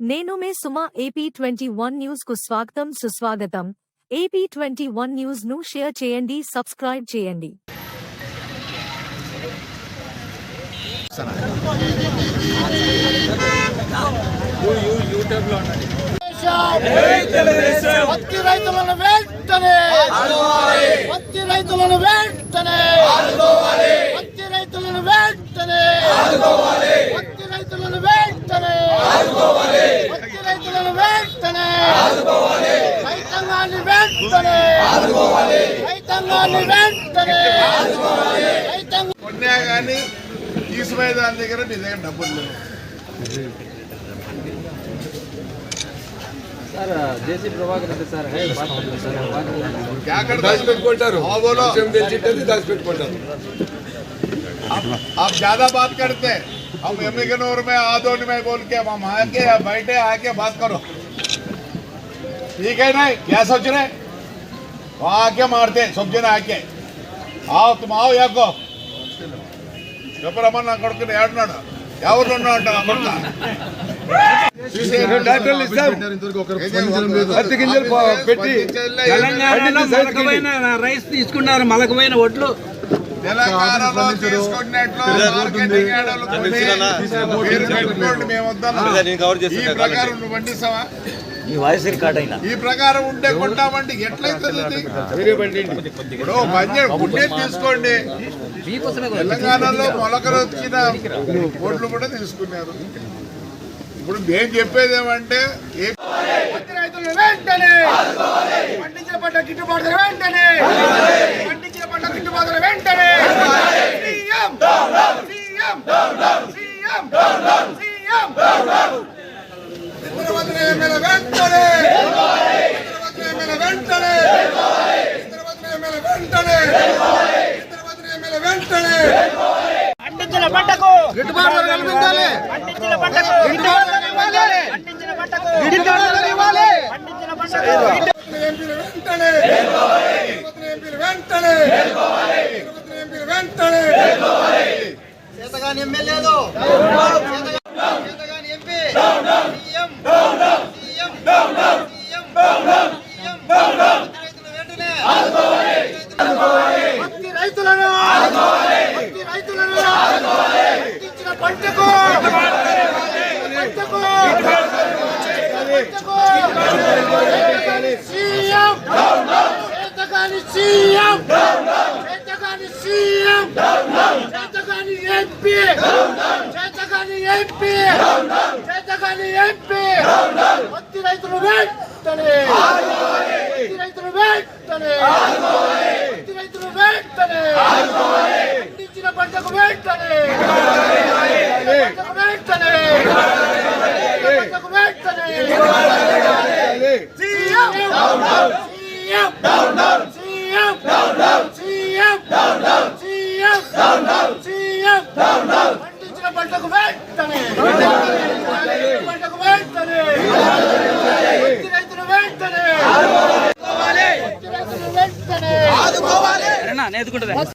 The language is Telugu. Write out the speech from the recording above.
నేను మే సుమా ఏపీ ట్వంటీ వన్ న్యూస్కు స్వాగతం సుస్వాగతం. ఏపీ ట్వంటీ వన్ న్యూస్ను షేర్ చేయండి సబ్స్క్రైబ్ చేయండి. పత్తి రైతులను వెంటనే! పత్తి రైతులను వెంటనే! పత్తి రైతులను వెంటనే పత్తి రైతులను వెంటనే పత్తి రైతులను వెంటనే రైతాంగాన్ని వెంటనే రైతాంగాన్ని వెంటనే రైతాంగ కొన్నా కానీ తీసుకునే దాని దగ్గర నీ దగ్గర డబ్బులు లేవు सर जैसे प्रभाकर रहते सर है बात करते सर बात करते क्या करता है? దాచిపెట్టుకుంటారు हाँ, बोलो విషయం తెలిసింటది దాచిపెట్టుకుంటారు आप ज्यादा बात करते हैं हम एमिगनूर में आदोनी में बोल के हम आके बैठे आके बात करो ಈಗೇನೆ గ్యాస్ వచ్చినాయి ಹಾಗೆ ಮಾಡ್ತೆ ಸ್ವಲ್ಪ ఆకే ఆవు ಆವತ್ತು ಮಾವು యాకో. చెప్పరమ్మా నా కొడుకు? ఏడున్నాడు ఎవరు ఉన్నాడు రైస్ తీసుకున్నారు మలకమైన ఒడ్లు. తెలంగాణలో మేము పండిస్తావా ఈ వాయిస్ రికార్డ్ అయినా. ఈ ప్రకారం ఉంటే ఎట్లయితుంది? ఇప్పుడు మంచి ఉండే తీసుకోండి. తెలంగాణలో మొలకలు వచ్చిన ఓట్లు కూడా తీసుకున్నారు. ఇప్పుడు నేను చెప్పేది ఏమంటే రైతులను వెంటనే పండించిన పంట గిట్టుబాటు ధర వెంటనే పండించిన పంట గిట్టుబాటు ధర వెంటనే CM CM CM CM Indravati MLA వెంటనే ఇంద్రవతి ఎమ్మెల్యే వెంటనే ఇంద్రవతి ఎమ్మెల్యే వెంటనే ఇంద్రవతి ఎమ్మెల్యే వెంటనే పండించిన పంటకు. గిట్టుబాటు ధర కల్పించాలి. పండించిన పంటకు. గిట్టుబాటు ధర ఇవ్వాలి. పండించిన పంటకు. గిట్టుబాటు ధర ఇవ్వాలి. పండించిన పంటకు. ఎంపీలు వెంటనే. వెంటనే. వెంటనే. చేతగాని ఎమ్మెల్యేలు చేతగాని MP CM CM CM CM రైతులు వెంటనే పత్తి రైతులను పత్తి రైతులను పండించిన పంటకు పంటకు పంటకు సీఎం చేతగాని సీఎం చేతగాని సీఎం చేతగాని ఎంపీ చేతగాని ఎంపీ చేతగాని ఎంపీ పత్తి రైతులు వెంటనే పత్తి రైతులు వెంటనే పత్తి రైతులు వెంటనే పండించిన పంటకు వెంటనే పంటకు వెంటనే పంటకు వెంటనే CM CM CM CM CM CM పండించిన పంటకు వెంటనే పంటకు వెంటనే రైతులు వెంటనే రైతులు వెంటనే